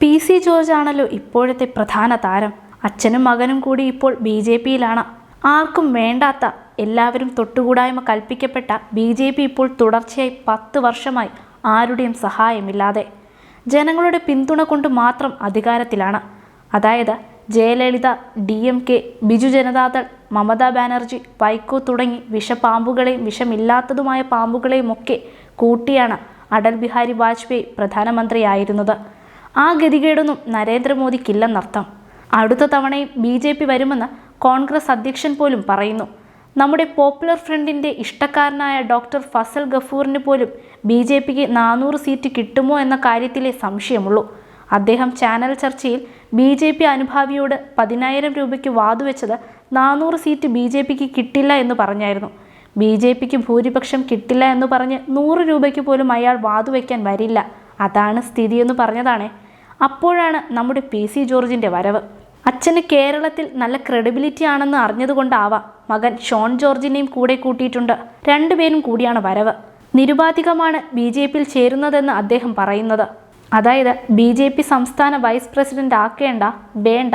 P C George ആണല്ലോ ഇപ്പോഴത്തെ പ്രധാന താരം. അച്ഛനും മകനും കൂടി ഇപ്പോൾ ബി ജെ പിയിലാണ്. ആർക്കും വേണ്ടാത്ത എല്ലാവരും തൊട്ടുകൂടായ്മ കൽപ്പിക്കപ്പെട്ട ബി ജെ പി ഇപ്പോൾ തുടർച്ചയായി പത്ത് വർഷമായി ആരുടെയും സഹായമില്ലാതെ. ജനങ്ങളുടെ പിന്തുണ കൊണ്ട് മാത്രം അധികാരത്തിലാണ്. അതായത് Jayalalithaa D M K Biju Janata Dal Mamata Banerjee Vaiko തുടങ്ങി വിഷപാമ്പുകളെയും വിഷമില്ലാത്തതുമായ പാമ്പുകളെയും ഒക്കെ കൂട്ടിയാണ് അടൽ ബിഹാരി വാജ്പേയി പ്രധാനമന്ത്രിയായിരുന്നത്. ആ ഗതികേടൊന്നും നരേന്ദ്രമോദിക്കില്ലെന്നർത്ഥം. അടുത്ത തവണയും ബി ജെ പി വരുമെന്ന് കോൺഗ്രസ് അധ്യക്ഷൻ പോലും പറയുന്നു. നമ്മുടെ പോപ്പുലർ ഫ്രണ്ടിന്റെ ഇഷ്ടക്കാരനായ ഡോക്ടർ ഫസൽ ഗഫൂറിന് പോലും ബി ജെ പിക്ക് നാനൂറ് സീറ്റ് കിട്ടുമോ എന്ന കാര്യത്തിലേ സംശയമുള്ളൂ. അദ്ദേഹം ചാനൽ ചർച്ചയിൽ ബി ജെ പി അനുഭാവിയോട് പതിനായിരം രൂപയ്ക്ക് വാതുവെച്ചത് നാനൂറ് സീറ്റ് ബി ജെ പിക്ക് കിട്ടില്ല എന്ന് പറഞ്ഞായിരുന്നു. ബി ജെ പിക്ക് ഭൂരിപക്ഷം കിട്ടില്ല എന്ന് പറഞ്ഞ് നൂറ് രൂപയ്ക്ക് പോലും അയാൾ വാതുവെക്കാൻ വരില്ല. അതാണ് സ്ഥിതിയെന്ന് പറഞ്ഞതാണേ അപ്പോഴാണ് നമ്മുടെ പി സി ജോർജിന്റെ വരവ്. അച്ഛന് കേരളത്തിൽ നല്ല ക്രെഡിബിലിറ്റി ആണെന്ന് അറിഞ്ഞതുകൊണ്ടാവാം മകൻ ഷോൺ ജോർജിനെയും കൂടെ കൂട്ടിയിട്ടുണ്ട്. രണ്ടുപേരും കൂടിയാണ് വരവ്. നിരുപാധികമാണ് ബി ജെ പിയിൽ ചേരുന്നതെന്ന് അദ്ദേഹം പറയുന്നത്. അതായത് ബി ജെ പി സംസ്ഥാന വൈസ് പ്രസിഡന്റ് ആക്കേണ്ട വേണ്ട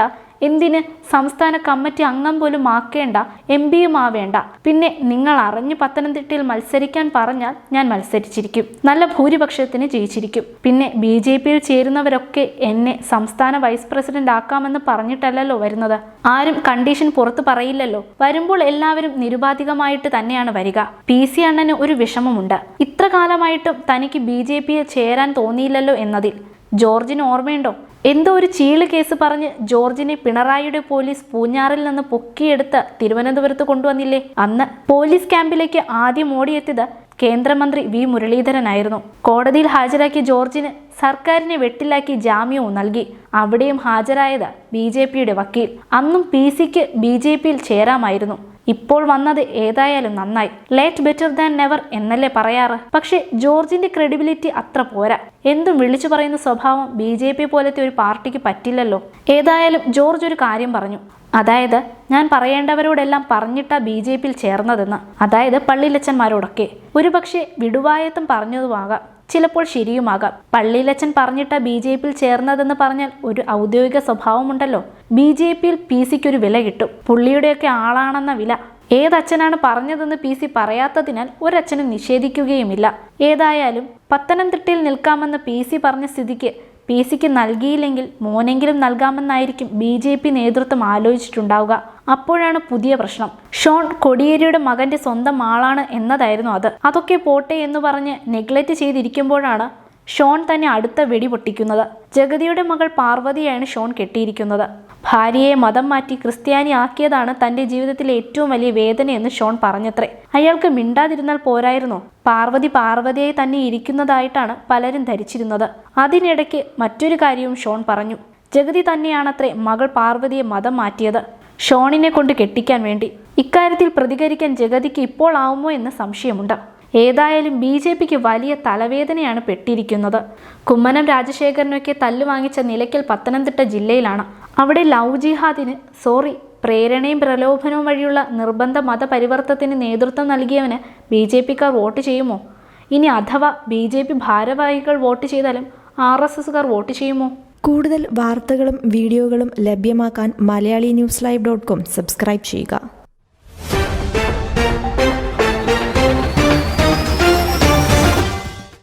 എന്തിന് സംസ്ഥാന കമ്മിറ്റി അംഗം പോലും ആക്കേണ്ട എം ആവേണ്ട? പിന്നെ നിങ്ങൾ അറിഞ്ഞു പത്തനംതിട്ടയിൽ മത്സരിക്കാൻ പറഞ്ഞാൽ ഞാൻ മത്സരിച്ചിരിക്കും. നല്ല ഭൂരിപക്ഷത്തിന് ജയിച്ചിരിക്കും. പിന്നെ ബി ജെ പിയിൽ ചേരുന്നവരൊക്കെ എന്നെ സംസ്ഥാന വൈസ് പ്രസിഡന്റ് ആക്കാമെന്ന് പറഞ്ഞിട്ടല്ലല്ലോ വരുന്നത്. ആരും കണ്ടീഷൻ പുറത്തു പറയില്ലല്ലോ. വരുമ്പോൾ എല്ലാവരും നിരുപാധികമായിട്ട് തന്നെയാണ് വരിക. പി സി അണ്ണന് ഒരു വിഷമമുണ്ട്. ഇത്ര കാലമായിട്ടും തനിക്ക് ബി ജെ പിയിൽ ചേരാൻ തോന്നിയില്ലല്ലോ എന്നതിൽ. ജോർജിന് ഓർമ്മയുണ്ടോ? എന്തോ ഒരു ചീൾ കേസ് പറഞ്ഞ് ജോർജിനെ പിണറായിയുടെ പോലീസ് പൂഞ്ഞാറിൽ നിന്ന് പൊക്കിയെടുത്ത് തിരുവനന്തപുരത്ത് കൊണ്ടുവന്നില്ലേ? അന്ന് പോലീസ് ക്യാമ്പിലേക്ക് ആദ്യം ഓടിയെത്തിയത് കേന്ദ്രമന്ത്രി വി മുരളീധരനായിരുന്നു. കോടതിയിൽ ഹാജരാക്കിയ ജോർജിന് സർക്കാരിനെ വെട്ടിലാക്കി ജാമ്യവും നൽകി. അവിടെയും ഹാജരായത് ബി ജെ പിയുടെ വക്കീൽ. അന്നും പി സിക്ക് ബി ജെ പിയിൽ ചേരാമായിരുന്നു. ഇപ്പോൾ വന്നത് ഏതായാലും നന്നായി. ലേറ്റ് ബെറ്റർ ദാൻ നെവർ എന്നല്ലേ പറയാറ്? പക്ഷേ ജോർജിന്റെ ക്രെഡിബിലിറ്റി അത്ര പോരാ. എന്തും വിളിച്ചു പറയുന്ന സ്വഭാവം ബി ജെ പി പോലത്തെ ഒരു പാർട്ടിക്ക് പറ്റില്ലല്ലോ. ഏതായാലും ജോർജ് ഒരു കാര്യം പറഞ്ഞു. അതായത് ഞാൻ പറയേണ്ടവരോടെല്ലാം പറഞ്ഞിട്ടാ ബി ജെ പിയിൽ ചേർന്നതെന്ന്. അതായത് പള്ളിയിലച്ചന്മാരോടൊക്കെ. ഒരുപക്ഷെ വിടുവായത്തും പറഞ്ഞതുമാകാം. ചിലപ്പോൾ ശരിയുമാകാം. പള്ളിയിലച്ചൻ പറഞ്ഞിട്ട ബി ജെ പിയിൽ ചേർന്നതെന്ന് പറഞ്ഞാൽ ഒരു ഔദ്യോഗിക സ്വഭാവമുണ്ടല്ലോ. ബി ജെ പിയിൽ പി സിക്ക് ഒരു വില കിട്ടും. പുള്ളിയുടെയൊക്കെ ആളാണെന്ന വില. ഏതച്ഛനാണ് പറഞ്ഞതെന്ന് പി സി പറയാത്തതിനാൽ ഒരച്ഛനും നിഷേധിക്കുകയുമില്ല. ഏതായാലും പത്തനംതിട്ടയിൽ നിൽക്കാമെന്ന് പി സി പറഞ്ഞ സ്ഥിതിക്ക് പി സിക്ക് നൽകിയില്ലെങ്കിൽ മോനെങ്കിലും നൽകാമെന്നായിരിക്കും ബി ജെ പി നേതൃത്വം ആലോചിച്ചിട്ടുണ്ടാവുക. അപ്പോഴാണ് പുതിയ പ്രശ്നം. ഷോൺ കൊടിയേരിയുടെ മകന്റെ സ്വന്തം ആളാണ് എന്നതായിരുന്നു അത്. അതൊക്കെ പോട്ടെ എന്ന് പറഞ്ഞ് നെഗ്ലക്റ്റ് ചെയ്തിരിക്കുമ്പോഴാണ് ഷോൺ തന്നെ അടുത്ത വെടി പൊട്ടിക്കുന്നത്. ജഗതിയുടെ മകൾ പാർവതിയാണ് ഷോൺ കെട്ടിയിരിക്കുന്നത്. ഭാര്യയെ മതം മാറ്റി ക്രിസ്ത്യാനി ആക്കിയതാണ് തന്റെ ജീവിതത്തിലെ ഏറ്റവും വലിയ വേദനയെന്ന് ഷോൺ പറഞ്ഞത്രേ. അയാൾക്ക് മിണ്ടാതിരുന്നാൽ പോരായിരുന്നോ? പാർവതി പാർവതിയായി തന്നെ ഇരിക്കുന്നതായിട്ടാണ് പലരും ധരിച്ചിരുന്നത്. അതിനിടയ്ക്ക് മറ്റൊരു കാര്യവും ഷോൺ പറഞ്ഞു. ജഗതി തന്നെയാണത്രേ മകൾ പാർവതിയെ മതം മാറ്റിയത്. ഷോണിനെ കൊണ്ട് കെട്ടിക്കാൻ വേണ്ടി. ഇക്കാര്യത്തിൽ പ്രതികരിക്കാൻ ജഗതിക്ക് ഇപ്പോൾ ആവുമോ എന്ന് സംശയമുണ്ട്. ഏതായാലും ബി ജെ പിക്ക് വലിയ തലവേദനയാണ് പെട്ടിരിക്കുന്നത്. കുമ്മനം രാജശേഖരനൊക്കെ തല്ലുവാങ്ങിച്ച നിലയ്ക്കൽ പത്തനംതിട്ട ജില്ലയിലാണ്. അവിടെ ലവ് ജിഹാദിന് സോറി പ്രേരണയും പ്രലോഭനവും വഴിയുള്ള നിർബന്ധ മതപരിവർത്തനത്തിന് നേതൃത്വം നൽകിയവന് ബി ജെ പിക്കാർ വോട്ട് ചെയ്യുമോ? ഇനി അഥവാ ബി ജെ പി ഭാരവാഹികൾ വോട്ട് ചെയ്താലും ആർ എസ് എസുകാർ വോട്ട് ചെയ്യുമോ? കൂടുതൽ വാർത്തകളും വീഡിയോകളും ലഭ്യമാക്കാൻ Malayali news live dot com subscribe ചെയ്യുക.